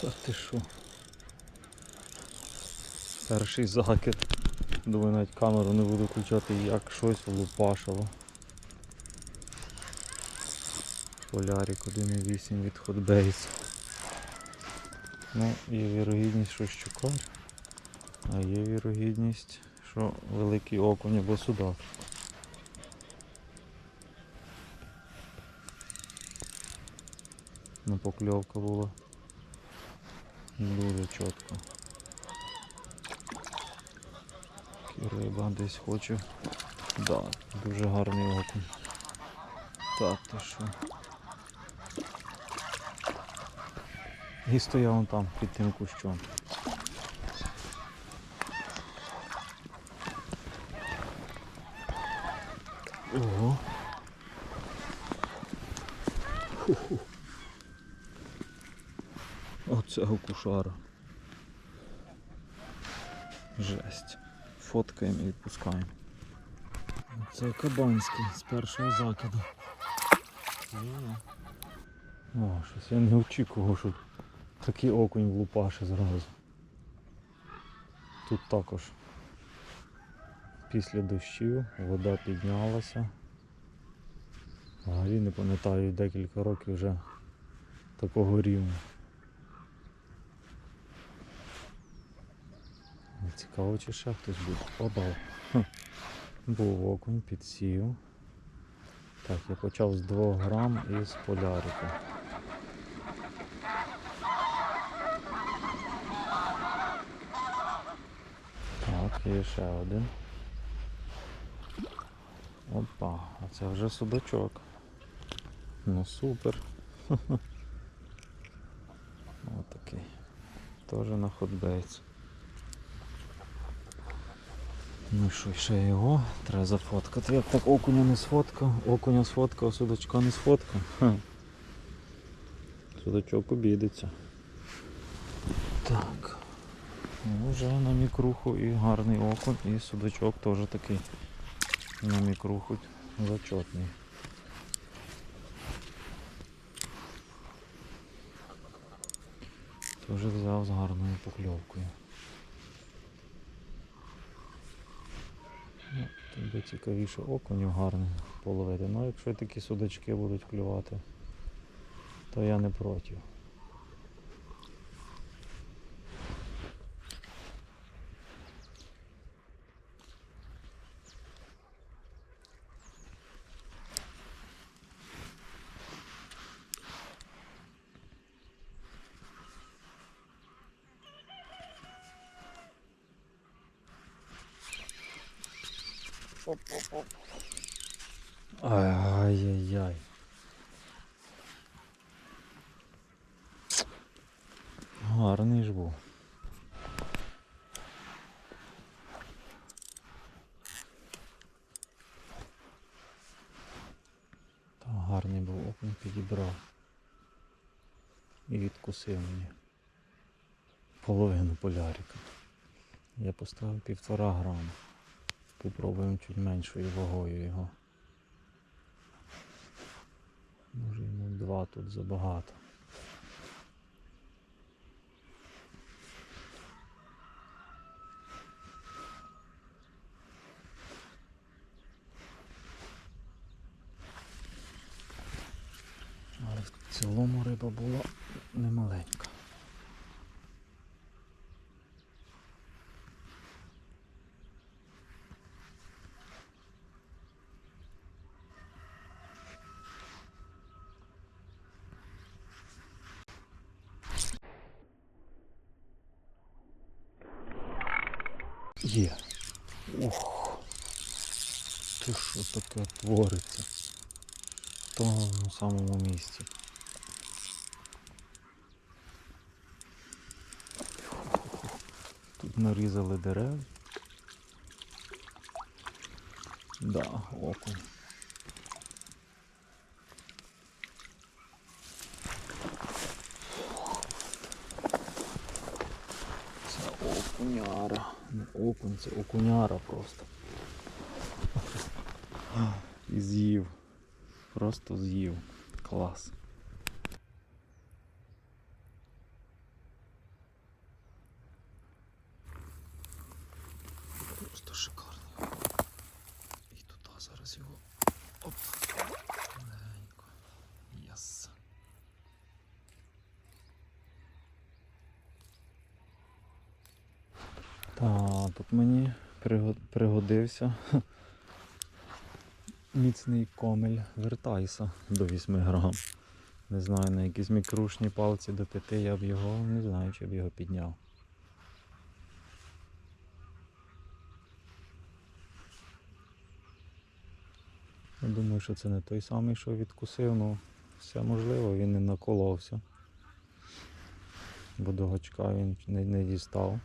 Та ти що? Перший закид. Думаю, навіть камеру не буду включати, як щось влупашило. Полярик 1.8 від Hotbase. Ну, є вірогідність, що щукар, а є вірогідність, що великий окунь або судак. Ну, покльовка була дуже чітко. Риба десь хоче. Да, дуже гарний окунь. Так, ти що? І стояв он там під тим кущом. Ого. Оцього кушара. Жесть. Фоткаємо і відпускаємо. Це кабанський з першого закиду. О, щось я не очікував, що такий окунь влупаше зразу. Тут також після дощів вода піднялася. Взагалі не пам'ятаю декілька років вже такого рівня. Цікаво, чи ще хтось буде. Попав. Був окунь, підсів. Так, я почав з 2 грам із полярика. Так, є ще один. Опа, а це вже судачок. Ну супер. Отакий. Теж на ходбейц. Ну що, ще його треба зафоткати. Як так окуня не сфоткав, окуня сфоткав, судачка не сфоткав. Ха. Судачок обідеться. Так. Ну, вже на мікруху і гарний окунь, і судачок теж такий на мікруху зачетний. Теж взяв з гарною покльовкою. Би цікавіше окуню гарний половити. Ну якщо такі судачки будуть клювати, то я не проти. Ай-яй-яй. Гарний ж був. Та гарний був окунь підібрав. І відкусив мені половину полярика. Я поставив півтора грама. Попробуємо чуть меншою вагою його. Може йому два тут забагато. Але в цілому риба була немаленька. Є. Ух. Ти що таке твориться? В тому самому місці. Тут нарізали дерев. Да, окунь. Це окуняра. Не окунь, окуняра просто. І з'їв. Просто з'їв. Клас. Та, тут мені приго- пригодився міцний комель вертайса до 8 грам. Не знаю, на якісь мікрушні палці до 5 я б його, не знаю, чи б його підняв. Я думаю, що це не той самий, що відкусив, ну все можливо, він не наколовся. Бо до гачка він не, не дістав.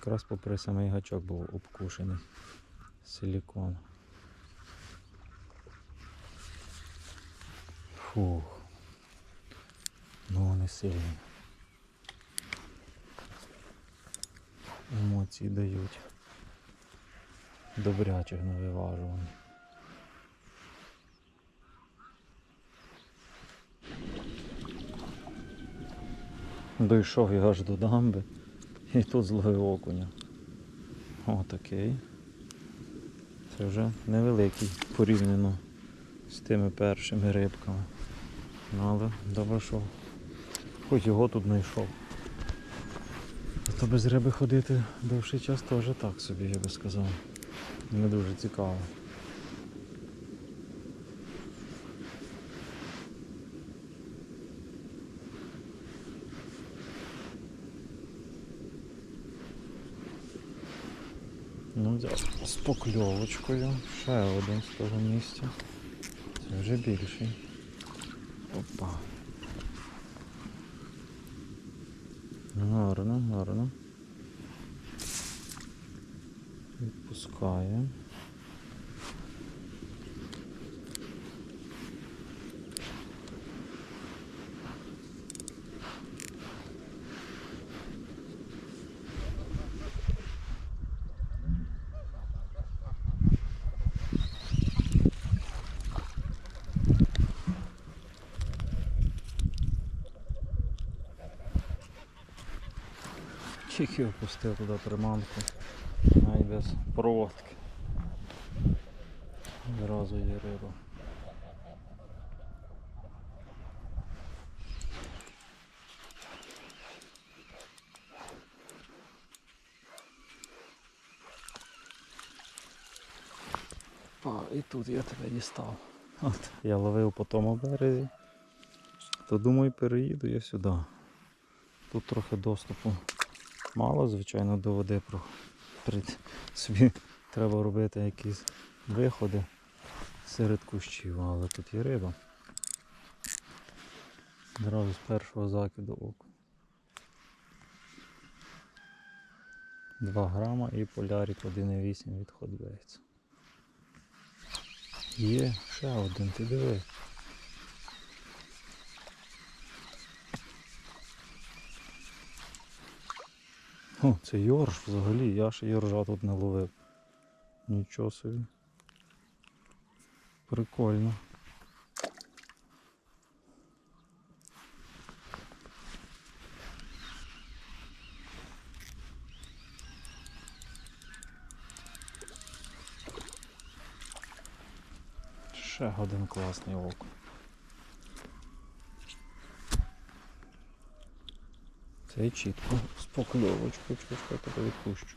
Якраз попри самий гачок був обкушений. Силікон. Фух. Ну вони сильні. Емоції дають. Добрячих на виважуванні. Дійшов я аж до дамби і тут зловив окуня. Отакий. Це вже невеликий порівняно з тими першими рибками. Ну, але добре, що хоч його тут знайшов. То без риби ходити довший час теж так собі, я би сказав. Не дуже цікаво. Ну, з покльовочкою. Ще один з того місця. Це вже більший. Опа. Гарно, гарно. Відпускає. Тільки опустив туди приманку. Навіть без проводки. Зразу є риба. Па, і тут я тебе дістав. От. Я ловив по тому березі. То думаю переїду я сюди. Тут трохи доступу мало, звичайно, до води про собі треба робити якісь виходи серед кущів, але тут є риба. Зразу з першого закиду оку. 2 грама і полярик 1,8 від. Є, ще один, ти диви. О, це йорш взагалі, я ще йоржа тут не ловив. Нічого собі. Прикольно. Ще один класний окунь. Це чітко Спокльовочку, покльовочкою, чекай, тебе відпущу.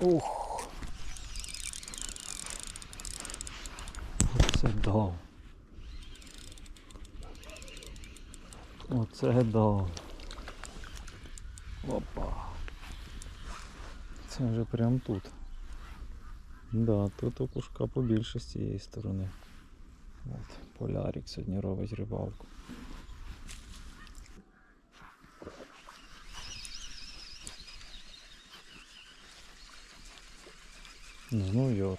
Ух. Оце дав. Оце дав. Опа. Це вже прям тут. Да, тут окушка побільше з цієї сторони. От, полярик сьогодні робить рибалку. Ну, йор.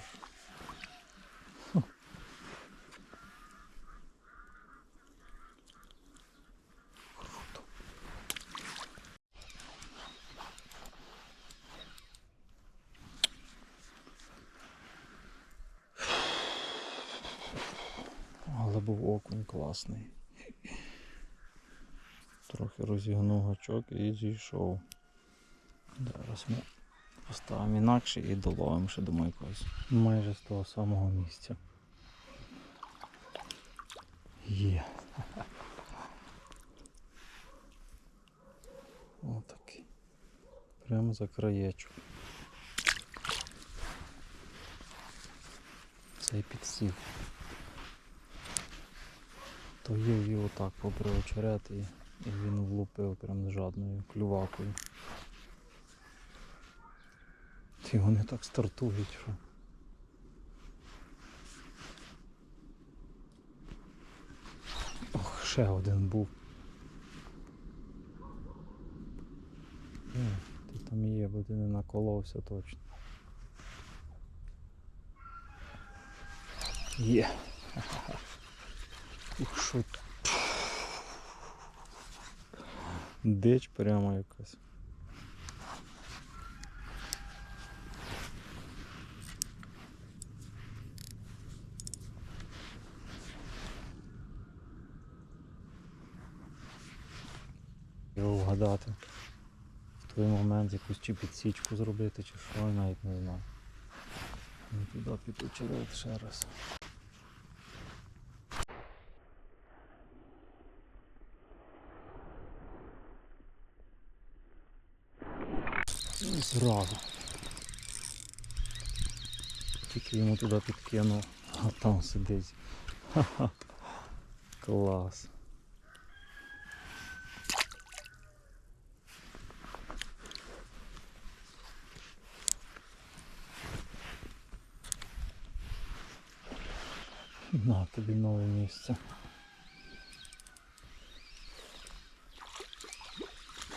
Але був окунь класний. Трохи розігнув гачок і зійшов. Зараз ми поставимо інакше і доловимо ще думаю якось. Майже з того самого місця. Є. Отакий. Прямо за краєчок. Цей підсів. То їв і отак попри очерет і, і він влупив прям з жадною клювакою. Ті вони так стартують, що. Ох, ще один був. Е, Ти там є, бо ти не наколовся точно. Є. Ух, що. Дич прямо якась. Його вгадати. В той момент якусь чи підсічку зробити, чи що, я навіть не знаю. Туди підучили ще раз. зразу. Тільки йому туди підкинув, а там сидить. Ха-ха. Клас. На тобі нове місце.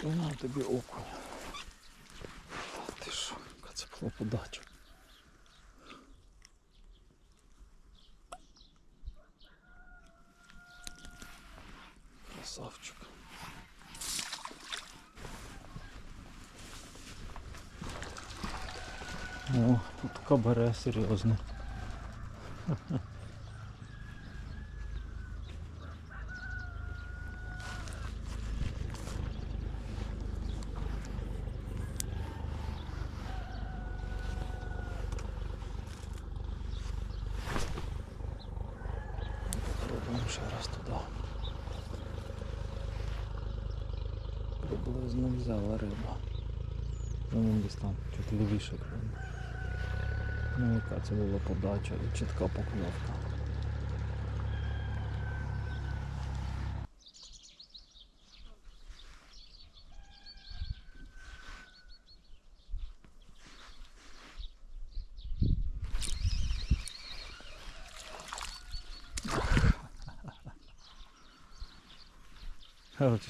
І на тобі окунь. Була подача? Красавчик. О, тут кабаре серйозне. Пробуємо ще раз туди. Приблизно взяла риба. Ну він десь там лівіше. Ну яка це була подача чітка покльовка.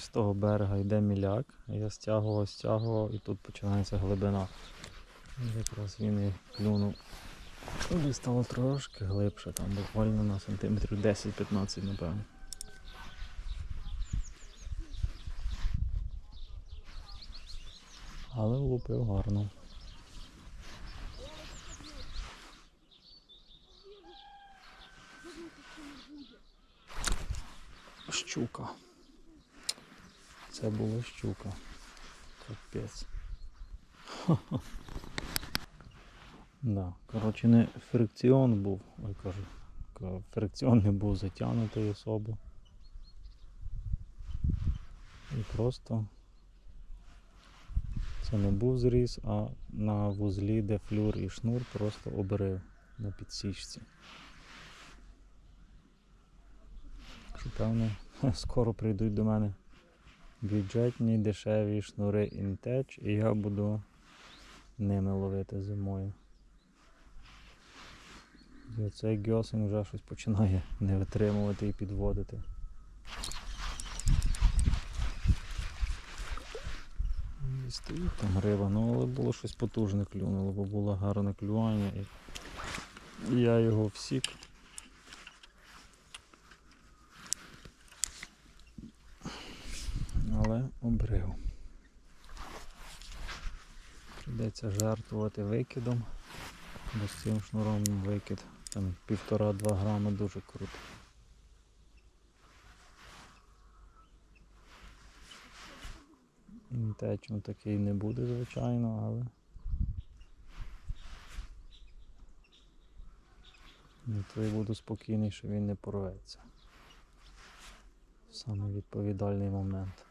З того берега йде міляк, я стягував, стягував і тут починається глибина. Якраз він і клюнув. Туди стало трошки глибше, там буквально на сантиметрів 10-15, напевно. Але влупив гарно. Щука. Це була щука. Капець. Ха-ха. Да. Коротше, не фрикціон був, ой кажу. Фрикціон не був затягнутий особо. І просто це не був зріз, а на вузлі, де флюр і шнур, просто обрив на підсічці. Що певно, скоро прийдуть до мене бюджетні дешеві шнури Intech і я буду ними ловити зимою. І оцей гьосинг вже щось починає не витримувати і підводити. І стоїть там риба, ну але було щось потужне клюнуло, бо було гарне клювання і я його всік. Але обрив. Прийдеться жертвувати викидом, бо з цим шнуром викид там півтора-два грами дуже круто. Течун такий не буде, звичайно, але. Ну, то я буду спокійний, що він не порветься. Саме відповідальний момент.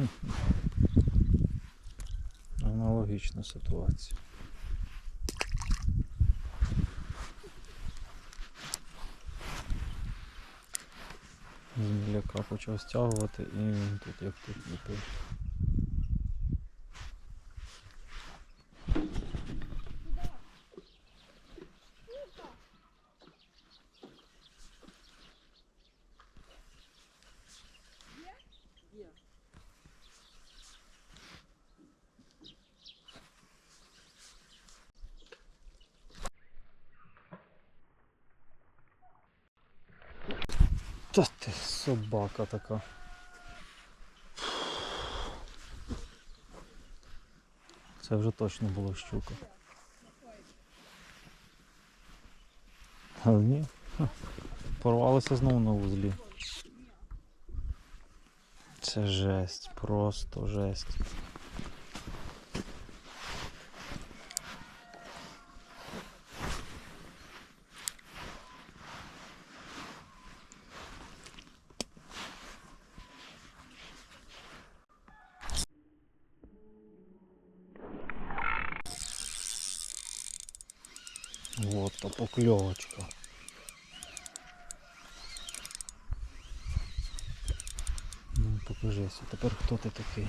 Аналогічна ситуація. З почав стягувати і він тут як тут ліпив. Та ти собака така. Це вже точно була щука. Але ні. ха, Порвалося знову на вузлі. Це жесть, просто жесть. Вот то покльовочка. Ну покажися, тепер хто ти такий?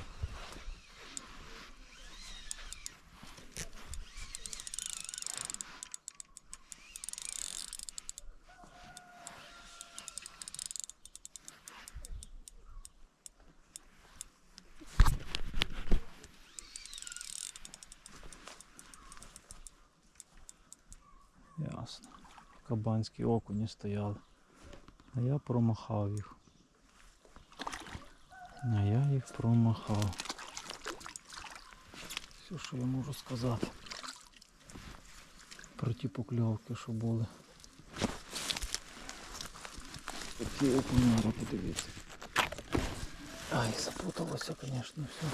Кабанські окуні стояли. А я промахав їх. А я їх промахав. Все, що я можу сказати. Про ті покльовки, що були. Такі окуняри, подивіться. Ай, запуталося, звісно, все.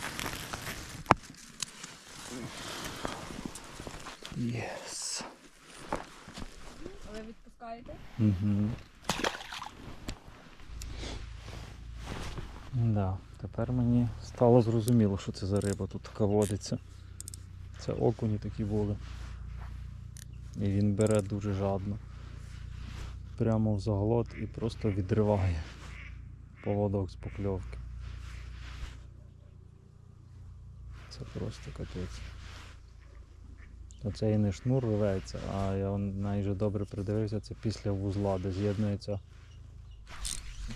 Єс. Відпускаєте? Угу. Да, тепер мені стало зрозуміло, що це за риба тут така водиться. Це окуні такі були. І він бере дуже жадно. Прямо в заглот і просто відриває поводок з покльовки. Це просто капець. Оце і не шнур рветься, а я найже добре придивився, це після вузла, де з'єднується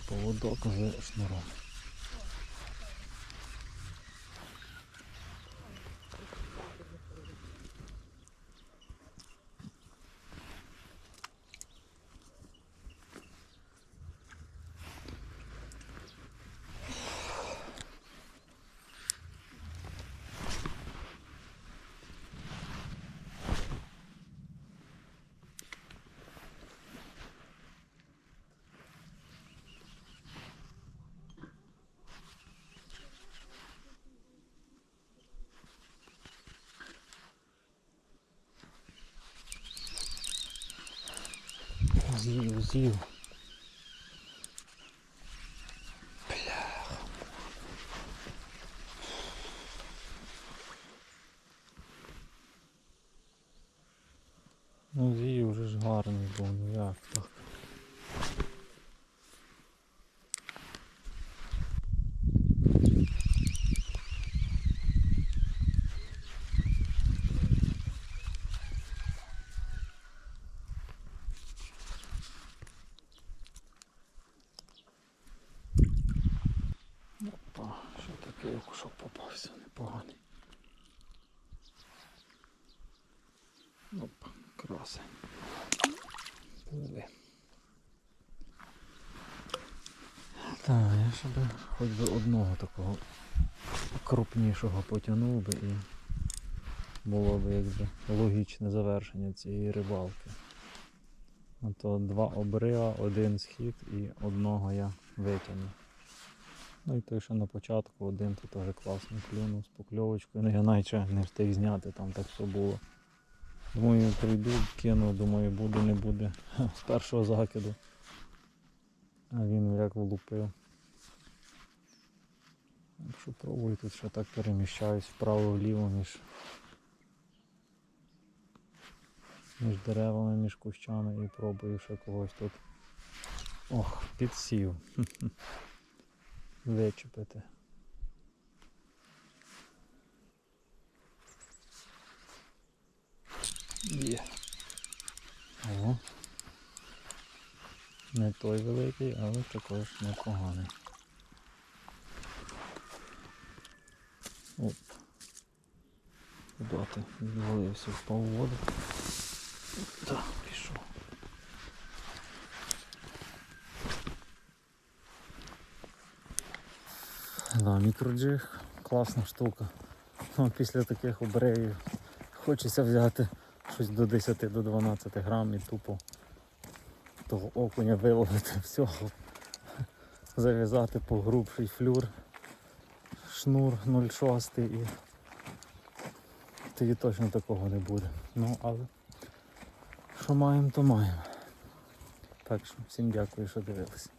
поводок з шнуром. З'їв, з'їв. Бля. Ну з'їв вже ж гарний був, ну як так. Опа, що таке, якщо попався непоганий. Би хоч би одного такого крупнішого потягнув би і було б якби логічне завершення цієї рибалки. А то два обрива, один схід і одного я витягну. Ну і той, що на початку один то теж класно клюнув з покльовочкою. Ну я навіть не встиг зняти, там так все було. Думаю, прийду, кину, думаю, буде, не буде. З першого закиду. А він як влупив. Якщо пробую, тут ще так переміщаюсь вправо-вліво між, між деревами, між кущами і пробую ще когось тут. Ох, підсів. Вичепити. Є. О. Не той великий, але також непоганий. Оп. Куди ти відвалився, впав у воду. Так, пішов. Да, мікроджиг, класна штука. Ну, після таких обреїв хочеться взяти щось до 10 до 12 грам і тупо того окуня виловити всього. Зав'язати погрубший флюр, шнур 0,6 і тоді точно такого не буде. Ну, але що маємо, то маємо. Так що всім дякую, що дивилися.